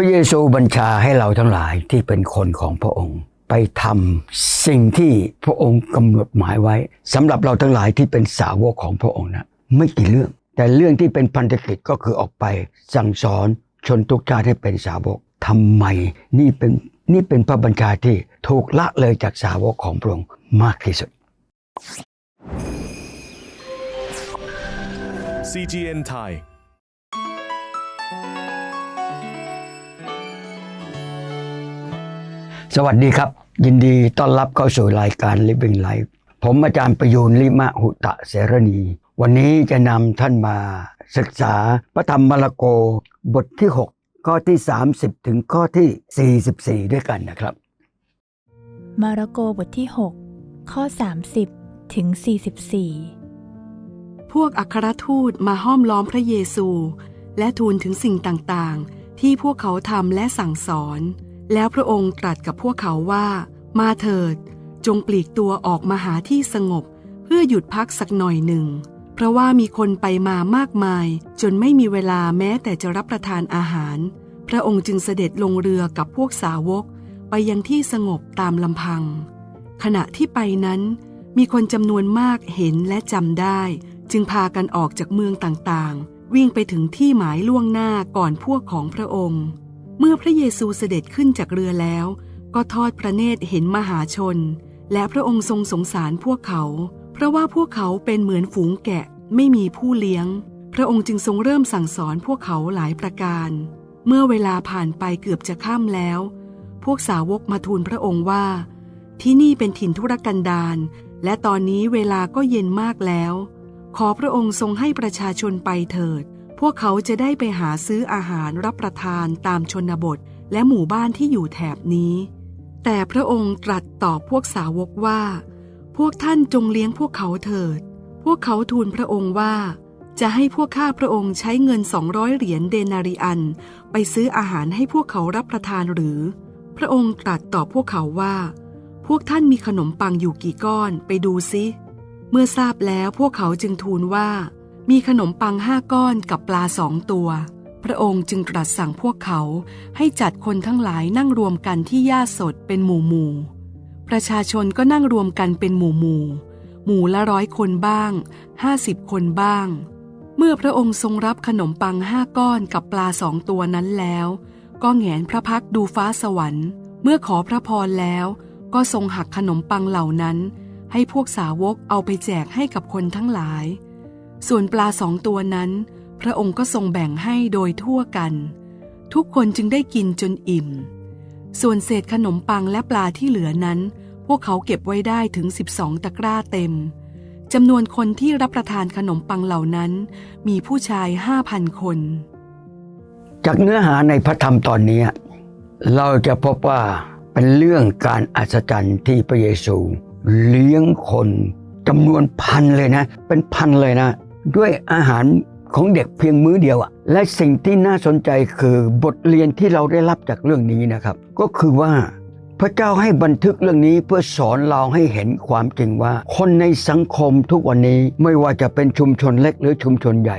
ระเยซูบัญชาให้เราทั้งหลายที่เป็นคนของพระองค์ ไปทำสิ่งที่พระองค์กำหนดหมายไว้สำหรับเราทั้งหลายที่เป็นสาวกของพระองค์นะไม่กี่เรื่อง แต่เรื่องที่เป็นพันธกิจก็คือออกไป สั่งสอนชนทุกชาติให้เป็นสาวกทำไมนี่เป็นนี่เป็นพระบัญชาที่ถูกละเลยจากสาวกของพระองค์มากที่สุด CGN Thai สวัสดีครับ ยินดีต้อนรับเข้าสู่รายการ Living Life ผมอาจารย์ประยูนลิมะหุตะเสรณี วันนี้จะนำท่านมาศึกษาพระธรรมมาระโกบทที่ 6 ข้อที่ 30 ถึงข้อที่ 44 ด้วยกันนะครับ มาระโกบทที่ 6 ข้อ 30 ถึง 44 พวกอัครทูตมาห้อมล้อมพระเยซู และทูลถึงสิ่งต่างๆ ที่พวกเขาทำและสั่งสอน แล้วพระองค์ตรัสกับพวกเขาว่า มาเถิด จงปลีกตัวออกมาหาที่สงบ เพื่อหยุดพักสักหน่อยหนึ่ง เพราะว่ามีคนไปมามากมาย จนไม่มีเวลาแม้แต่จะรับประทานอาหาร พระองค์จึงเสด็จลงเรือกับพวกสาวก ไปยังที่สงบตามลำพัง ขณะที่ไปนั้น มีคนจำนวนมากเห็นและจำได้ จึงพากันออกจากเมืองต่างๆ วิ่งไปถึงที่หมายล่วงหน้าก่อนพวกของพระองค์ เมื่อพระเยซูเสด็จขึ้นจากเรือแล้ว ก็ทอดพระเนตรเห็นมหาชน และพระองค์ทรงสงสารพวกเขา เพราะว่าพวกเขาเป็นเหมือนฝูงแกะไม่มีผู้เลี้ยง พระองค์จึงทรงเริ่มสั่งสอนพวกเขาหลายประการ เมื่อเวลาผ่านไปเกือบจะค่ำแล้ว พวกสาวกมาทูลพระองค์ว่า ที่นี่เป็นถิ่นธุรกันดารและตอนนี้เวลาก็เย็นมากแล้ว ขอพระองค์ทรงให้ประชาชนไปเถิด พวกเขาจะได้ไปหาซื้ออาหารรับประทานตามชนบทและหมู่บ้านที่อยู่แถบนี้ แต่พระองค์ตรัสตอบพวกสาวกว่า พวกท่านจงเลี้ยงพวกเขาเถิด พวกเขาทูลพระองค์ว่า จะให้พวกข้าพระองค์ใช้เงินสองร้อยเหรียญเดนาริอัน ไปซื้ออาหารให้พวกเขารับประทานหรือ พระองค์ตรัสตอบพวกเขาว่า พวกท่านมีขนมปังอยู่กี่ก้อนไปดูซิ เมื่อทราบแล้วพวกเขาจึงทูลว่า มีขนมปังห้าก้อนกับปลาสองตัว พระองค์จึงตรัสสั่งพวกเขาให้จัดคนทั้งหลายนั่งรวมกันที่หญ้าสดเป็นหมู่หมู่ประชาชนก็นั่งรวมกันเป็นหมู่หมู่หมู่ละร้อยคนบ้างห้าสิบคนบ้าง เมื่อพระองค์ทรงรับขนมปังห้าก้อนกับปลาสองตัวนั้นแล้ว ก็แหงนพระพักดูฟ้าสวรรค์ เมื่อขอพระพรแล้ว ก็ทรงหักขนมปังเหล่านั้น ให้พวกสาวกเอาไปแจกให้กับคนทั้งหลาย ส่วนปลาสองตัวนั้น พระองค์ก็ทรงแบ่งให้โดยทั่วกัน ทุกคนจึงได้กินจนอิ่ม ส่วนเศษขนมปังและปลาที่เหลือนั้น พวกเขาเก็บไว้ได้ถึง 12 ตะกร้าเต็มจำนวนคนที่รับประทานขนมปังเหล่านั้น มีผู้ชาย5,000คน จากเนื้อหาในพระธรรมตอนนี้ เราจะพบว่าเป็นเรื่องการอัศจรรย์ที่พระเยซู เลี้ยงคนจำนวนพันเลยนะ เป็นพันเลยนะ ด้วยอาหารของเด็กเพียงมื้อเดียวอะและสิ่งที่น่าสนใจคือบทเรียนที่เราได้รับจากเรื่องนี้นะครับ ก็คือว่าพระเจ้าให้บันทึกเรื่องนี้เพื่อสอนเราให้เห็นความจริงว่า คนในสังคมทุกวันนี้ไม่ว่าจะเป็นชุมชนเล็กหรือชุมชนใหญ่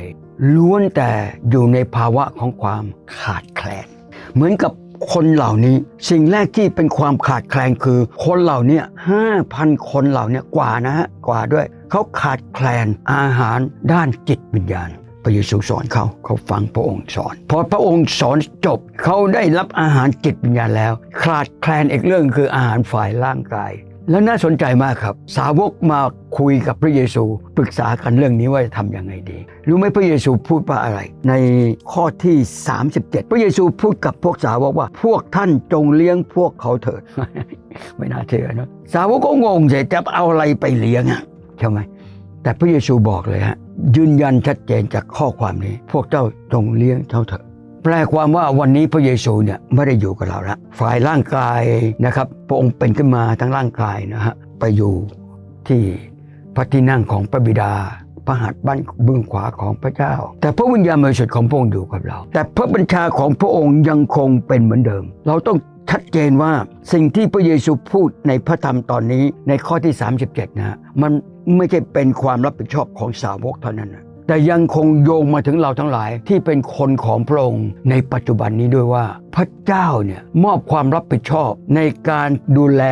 ล้วนแต่อยู่ในภาวะของความขาดแคลน เหมือนกับคนเหล่านี้สิ่งแรกที่เป็นความขาดแคลนคือ คนเหล่านี้ห้าพันคนเหล่านี้กว่านะฮะกว่าด้วย เขาขาดแคลนอาหารด้านจิตวิญญาณ พระเยซูสอนเขาเขาฟังพระองค์สอน พอพระองค์สอนจบ เขาได้รับอาหารจิตวิญญาณแล้ว ขาดแคลนอีกเรื่องคืออาหารฝ่ายร่างกาย แล้วน่าสนใจมากครับ สาวกมาคุยกับพระเยซูปรึกษากันเรื่องนี้ว่าจะทำยังไงดี รู้ไหมพระเยซูพูดว่าอะไร ในข้อที่ 37 พระเยซูพูดกับพวกสาวกว่า พวกท่านจงเลี้ยงพวกเขาเถิด ไม่น่าเชื่อนะสาวกก็งงจจะเอาอะไรไปเลี้ยงอะ ใช่ไหมแต่พระเยซูบอกเลยฮะยืนยันชัดเจนจากข้อความนี้ พวกเจ้าจงเลี้ยงเท่าเถอะแปลความว่าวันนี้พระเยซูเนี่ยไม่ได้อยู่กับเราละฝ่ายร่างกายนะครับพระองค์เป็นขึ้นมาทั้งร่างกายนะฮะไปอยู่ที่พระที่นั่งของพระบิดา พระหัตถ์บ้านเบื้องขวาของพระเจ้า แต่พระวิญญาณบริสุทธิ์ของพระองค์อยู่กับเรา แต่พระบัญชาของพระองค์ยังคงเป็นเหมือนเดิม เราต้องชัดเจนว่าสิ่งที่พระเยซูพูดในพระธรรมตอนนี้ในข้อที่ 37 นะฮะมันไม่ใช่เป็นความรับผิดชอบของสาวกเท่านั้นนะ แต่ยังคงโยงมาถึงเราทั้งหลายที่เป็นคนของพระองค์ในปัจจุบันนี้ด้วยว่า พระเจ้าเนี่ยมอบความรับผิดชอบในการดูแล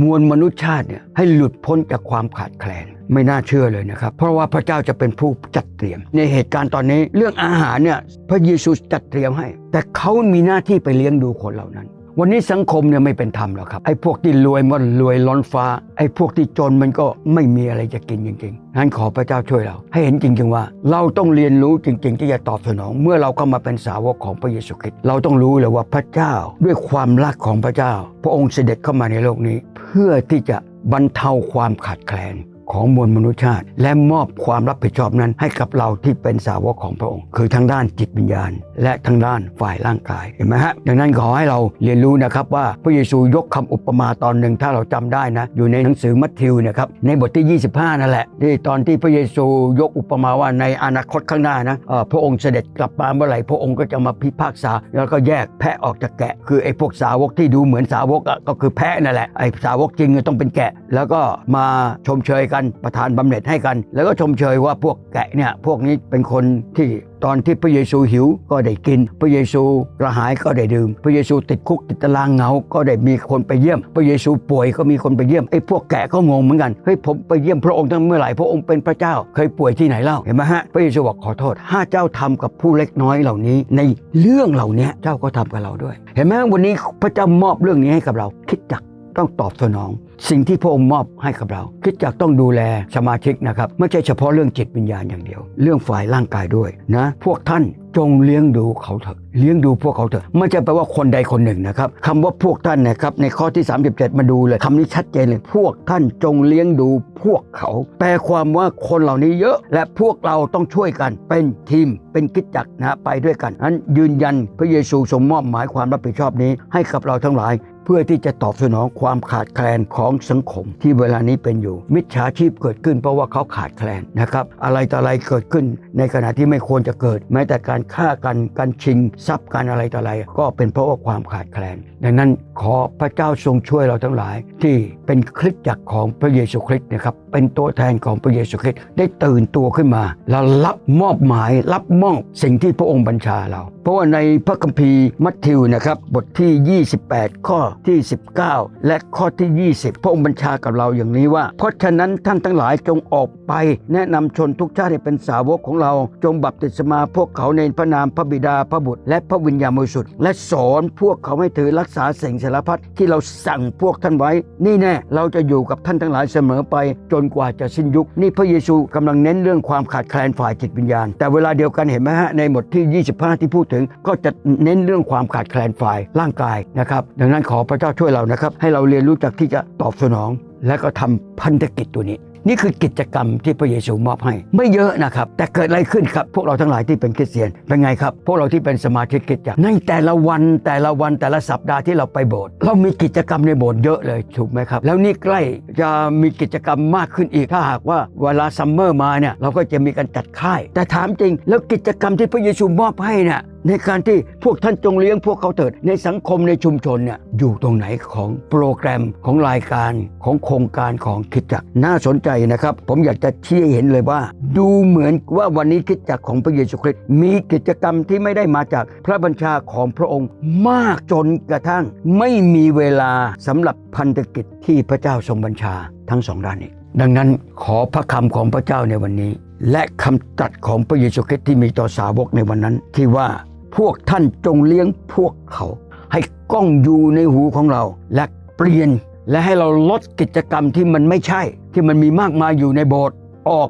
มวลมนุษยชาติเนี่ยให้หลุดพ้นจากความขาดแคลนไม่น่าเชื่อเลยนะครับ เพราะว่าพระเจ้าจะเป็นผู้จัดเตรียม ในเหตุการณ์ตอนนี้เรื่องอาหารเนี่ยพระเยซูจัดเตรียมให้ แต่เขามีหน้าที่ไปเลี้ยงดูคนเหล่านั้น วันนี้สังคมเนี่ยไม่เป็นธรรมแล้วครับไอ้พวกที่รวยมันรวยล้นฟ้า ไอ้พวกที่จนมันก็ไม่มีอะไรจะกินจริงๆงั้นขอพระเจ้าช่วยเรา ให้เห็นจริงๆว่า เราต้องเรียนรู้จริง ๆ ที่จะตอบสนอง เมื่อเราเข้ามาเป็นสาวกของพระเยซูคริสต์เราต้องรู้เลยว่าพระเจ้าด้วยความรักของพระเจ้า พระองค์เสด็จเข้ามาในโลกนี้ เพื่อที่จะบรรเทาความขาดแคลน ของมวลมนุษยชาติ และมอบความรับผิดชอบนั้นให้กับเราที่เป็นสาวกของพระองค์ คือทั้งด้านจิตวิญญาณ และทั้งด้านฝ่ายร่างกายเห็นไหมฮะดังนั้นขอให้เราเรียนรู้นะครับว่าพระเยซูยกคำอุปมาตอนหนึ่งถ้าเราจำได้นะ อยู่ในหนังสือมัทธิวนะครับในบทที่ 25 นั่นแหละที่ตอนที่พระเยซูยกอุปมาว่าในอนาคตข้างหน้านะพระองค์เสด็จกลับมาเมื่อไหร่พระองค์ก็จะมาพิพากษา แล้วก็แยกแพะออกจากแกะ คือไอ้พวกสาวกที่ดูเหมือนสาวกอะก็คือแพะนั่นแหละไอ้สาวกจริงต้องเป็นแกะ แล้วก็มาชมเชยกันประทานบำเหน็จให้กัน แล้วก็ชมเชยว่าพวกแกะเนี่ยพวกนี้เป็นคนที่ตอนที่พระเยซูหิวก็ได้กิน พระเยซูกระหายก็ได้ดื่ม พระเยซูติดคุกติดตารางเหงา ก็ได้มีคนไปเยี่ยม พระเยซูป่วยก็มีคนไปเยี่ยมไอ้พวกแกะก็งงเหมือนกันเฮ้ยผมไปเยี่ยมพระองค์ตั้งเมื่อไหร่พระองค์เป็นพระเจ้า เคยป่วยที่ไหนเล่าเห็นไหมฮะพระเยซูบอกขอโทษถ้าเจ้าทำกับผู้เล็กน้อยเหล่านี้ ในเรื่องเหล่านี้เจ้าก็ทำกับเราด้วย เห็นไหมวันนี้พระเจ้ามอบเรื่องนี้ให้กับเราคิดจัก ต้องตอบสนอง สิ่งที่พระองค์มอบให้กับเรา คิดจักต้องดูแลสมาชิกนะครับไม่ใช่เฉพาะเรื่องจิตวิญญาณอย่างเดียว เรื่องฝ่ายร่างกายด้วยนะพวกท่านจงเลี้ยงดูเขาเถอะเลี้ยงดูพวกเขาเถอะไม่ใช่แปลว่าคนใดคนหนึ่งนะครับคำว่าพวกท่านนะครับในข้อที่ 37 มาดูเลยคำนี้ชัดเจนเลยพวกท่านจงเลี้ยงดูพวกเขา แปลความว่าคนเหล่านี้เยอะ และพวกเราต้องช่วยกันเป็นทีมเป็นกิจจักรนะไปด้วยกันนั้นยืนยันพระเยซูทรงมอบหมายความรับผิดชอบนี้ให้กับเราทั้งหลาย พื่อที่จะตอบสนองความขาดแคลนของสังคม ที่เวลานี้เป็นอยู่ มิจฉาชีพเกิดขึ้นเพราะว่าเขาขาดแคลนนะครับอะไรต่ออะไรเกิดขึ้น ในขณะที่ไม่ควรจะเกิด แม้แต่การฆ่ากันการชิงทรัพย์การอะไรต่ออะไร ก็เป็นเพราะว่าความขาดแคลน ดังนั้น ขอพระเจ้าทรงช่วยเราทั้งหลาย ที่เป็นคริสตจักรของพระเยซูคริสต์นะครับเป็นตัวแทนของพระเยซูคริสต์ได้ตื่นตัวขึ้นมา แล้วรับมอบหมายรับมอบสิ่งที่พระองค์บัญชาเรา เพราะว่าในพระคัมภีร์มัทธิวนะครับบทที่ 28 ข้อที่ 19 และข้อที่ 20 พระองค์บัญชากับเราอย่างนี้ว่า เพราะฉะนั้นท่านทั้งหลายจงออกไป แนะนำชนทุกชาติให้เป็นสาวกของเรา จงบัพติศมาพวกเขาในพระนามพระบิดาพระบุตร และพระวิญญาณบริสุทธิ์และสอนพวกเขาให้ถือรักษาสิ่งารพัดที่เราสั่งพวกท่านไว้ นี่แน่เราจะอยู่กับท่านทั้งหลายเสมอไป จนกว่าจะสิ้นยุค นี่พระเยซูกำลังเน้นเรื่องความขาดแคลนฝ่ายจิตวิญญาณ แต่เวลาเดียวกันเห็นไหมฮะในบทที่ 25 ที่พูดถึงก็จะเน้นเรื่องความขาดแคลนฝ่ายร่างกายนะครับ ดังนั้นขอพระเจ้าช่วยเรานะครับ ให้เราเรียนรู้จักที่จะตอบสนอง และก็ทำพันธกิจตัวนี้ นี่คือกิจกรรมที่พระเยซูมอบให้ ไม่เยอะนะครับ แต่เกิดอะไรขึ้นครับ พวกเราทั้งหลายที่เป็นคริสเตียนเป็นไงครับ พวกเราที่เป็นสมาชิกคริสตจักรในแต่ละวันแต่ละวันแต่ละสัปดาห์ที่เราไปโบสถ์เรามีกิจกรรมในโบสถ์เยอะเลยถูกไหมครับ แล้วนี่ใกล้จะมีกิจกรรมมากขึ้นอีกถ้าหากว่าเวลาซัมเมอร์มาเนี่ยเราก็จะมีการจัดค่าย แต่ถามจริง แล้วกิจกรรมที่พระเยซูมอบให้เนี่ยในการที่พวกท่านจงเลี้ยงพวกเขาเถิด ในสังคมในชุมชนเนี่ยอยู่ตรงไหนของโปรแกรมของรายการของโครงการของคิดจักรน่าสนใจนะครับ ผมอยากจะชี้ให้เห็นเลยว่า ดูเหมือนว่าวันนี้คิดจักรของพระเยซูคริสต์มีกิจกรรมที่ไม่ได้มาจากพระบัญชาของพระองค์มากจนกระทั่ง ไม่มีเวลาสำหรับพันธกิจที่พระเจ้าทรงบัญชาทั้งสองด้านนี้ดังนั้นขอพระคำของพระเจ้าในวันนี้ และคำตรัสของพระเยซูคริสต์ที่มีต่อสาวกในวันนั้นที่ว่า พวกท่านจงเลี้ยงพวกเขา ให้ก้องอยู่ในหูของเรา และเปลี่ยนและให้เราลดกิจกรรมที่มันไม่ใช่ ที่มันมีมากมายอยู่ในโบสถ์ออก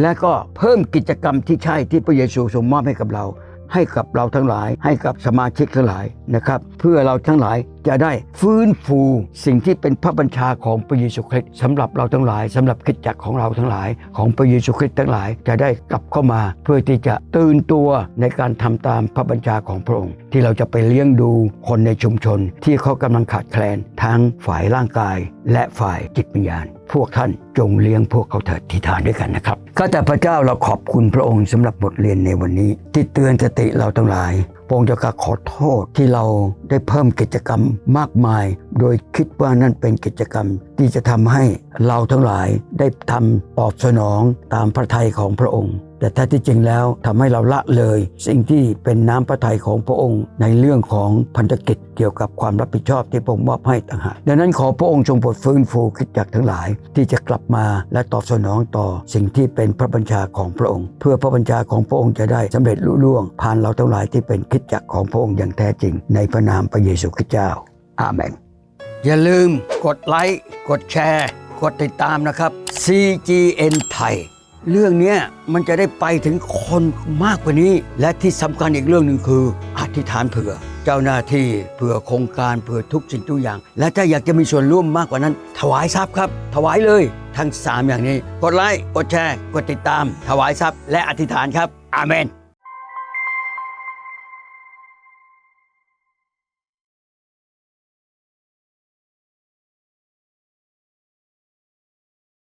และก็เพิ่มกิจกรรมที่ใช่ที่พระเยซูทรงมอบให้กับเรา ให้กับเราทั้งหลาย ให้กับสมาชิกทั้งหลายนะครับ เพื่อเราทั้งหลายจะได้ฟื้นฟูสิ่งที่เป็นพระบัญชาของพระเยซูคริสต์สำหรับเราทั้งหลายสำหรับกิจจักรของเราทั้งหลาย ของพระเยซูคริสต์ทั้งหลายจะได้กลับเข้ามา เพื่อที่จะตื่นตัวในการทำตามพระบัญชาของพระองค์ ที่เราจะไปเลี้ยงดูคนในชุมชน ที่เขากำลังขาดแคลนทั้งฝ่ายร่างกาย และฝ่ายจิตวิญญาณ พวกท่านจงเลี้ยงพวกเขาเถิดที่ทานด้วยกันนะครับข้าแต่พระเจ้าเราขอบคุณพระองค์สำหรับบทเรียนในวันนี้ ที่เตือนสติเราทั้งหลายพระองค์จะกราขอโทษที่เราได้เพิ่มกิจกรรมมากมาย โดยคิดว่านั่นเป็นกิจกรรม ที่จะทำให้เราทั้งหลายได้ทำตอบสนองตามพระทัยของพระองค์ แต่แท้ที่จริงแล้วทำให้เราละเลย สิ่งที่เป็นน้ำพระทัยของพระองค์ ในเรื่องของพันธกิจเกี่ยวกับความรับผิดชอบที่พระองค์มอบให้ต่างหากดังนั้นขอพระองค์ทรงโปรดฟื้นฟูคิดจักรทั้งหลาย ที่จะกลับมาและตอบสนองต่อสิ่งที่เป็นพระบัญชาของพระองค์ เพื่อพระบัญชาของพระองค์จะได้สำเร็จลุล่วง ผ่านเราทั้งหลายที่เป็นคิดจักรของพระองค์อย่างแท้จริง ในพระนามพระเยซูคริสต์เจ้าอาเมนอย่าลืมกดไลค์กดแชร์ กดติดตามนะครับ CGN ไทย เรื่องนี้มันจะได้ไปถึงคนมากกว่านี้ และที่สำคัญอีกเรื่องหนึ่งคือ อธิษฐานเผื่อ เจ้าหน้าที่เผื่อโครงการเผื่อทุกสิ่งทุกอย่าง และถ้าอยากจะมีส่วนร่วมมากกว่านั้น ถวายทรัพย์ครับ ถวายเลยทั้ง 3 อย่างนี้ กดไลค์กดแชร์ กดติดตาม ถวายทรัพย์ และอธิษฐานครับอาเมน